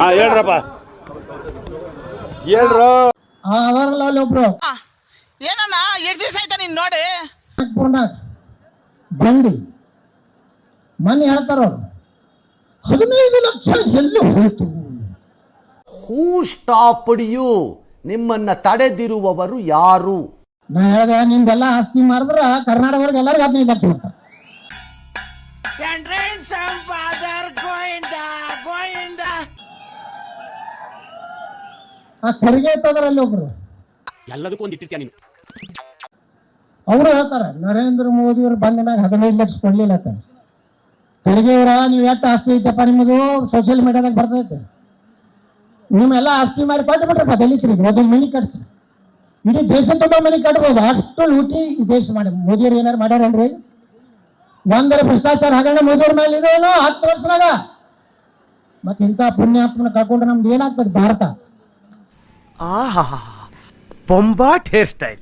ಹಾ ಹೇಳ್ರಪ್ಪ. ಹೇಳ್ರು. ಆ ಅದಾರಲ್ಲ ಅಲ್ಲಿ ಒಬ್ರು. ಏನಣ್ಣ ಎಷ್ಟು ದಿವಸ ಆಯ್ತಾ ನೀನ್ ನೋಡಿ? ನಾಗ್ಪುರ್ನಾಗ ಬಂಡಿ ಮನೆ ಹೇಳ್ತಾರ ಅವ್ರು. ಹದಿನೈದು ಲಕ್ಷ ಎಲ್ಲಿ ಹೋಯ್ತು? ಹೂ ಸ್ಟಾಪ್ಡ್ ಯು ನಿಮ್ಮನ್ನ ತಡೆದಿರುವವರು ಯಾರು? ನಾ ಹೇಳ್ದೆ ನಿಮ್ದೆಲ್ಲ ಆಸ್ತಿ ಮಾಡಿದ್ರ ಕರ್ನಾಟಕದವ್ರಿಗೆ ಎಲ್ಲರಿಗೂ ಹದಿನೈದು ಲಕ್ಷ ಕೊಡ್ತಾರೆ. ಆ ಖರ್ಗೆ ಇತ್ತದ್ರ ಅಲ್ಲಿ ಒಬ್ರು. ಎಲ್ಲದಕ್ಕೂ ಒಂದು ಇಟ್ಟಿರ್ತೀಯ ನೀನು. ಅವರು ಹೇಳ್ತಾರೆ ನರೇಂದ್ರ ಮೋದಿ ಅವ್ರು ಬಂದ ಮ್ಯಾಗ ಹದಿನೈದು ಲಕ್ಷ ಕೊಡ್ಲಿಲ್ಲ ಅಂತ. ತೆರಿಗೆ ಅವ್ರ ನೀವು ಎಷ್ಟು ಆಸ್ತಿ ಐತಪ್ಪ ನಿಮ್ಮದು ಸೋಷಿಯಲ್ ಮೀಡಿಯಾದಾಗ ಬರ್ತೈತೆ. ನಿಮ್ಮೆಲ್ಲ ಆಸ್ತಿ ಮಾರಿ ಕೊಟ್ಟು ಬಿಟ್ರಪ್ಪ ದಲಿತರಿಗೆ ಒಂದು ಮನಿ ಕಟ್ಸಿ. ಇಡೀ ದೇಶ ತುಂಬ ಮನಿ ಕಟ್ಬೋದು ಅಷ್ಟು ಲೂಟಿ ಈ ದೇಶ ಮಾಡಿ. ಮೋದಿಯವ್ರು ಏನಾರು ಮಾಡ್ಯಾರನ್ರಿ? ಒಂದರ ಭ್ರಷ್ಟಾಚಾರ ಹಗರಣ ಮೋದಿಯವ್ರ ಮೇಲೆ ಇದೇನೋ ಹತ್ತು ವರ್ಷನಾಗ. ಮತ್ತೆ ಇಂಥ ಪುಣ್ಯಾತ್ಮನ ಕಳ್ಕೊಂಡ್ರೆ ನಮ್ದು ಏನಾಗ್ತದೆ? ಭಾರತ. आहा बॉम्बा हेयर स्टाइल।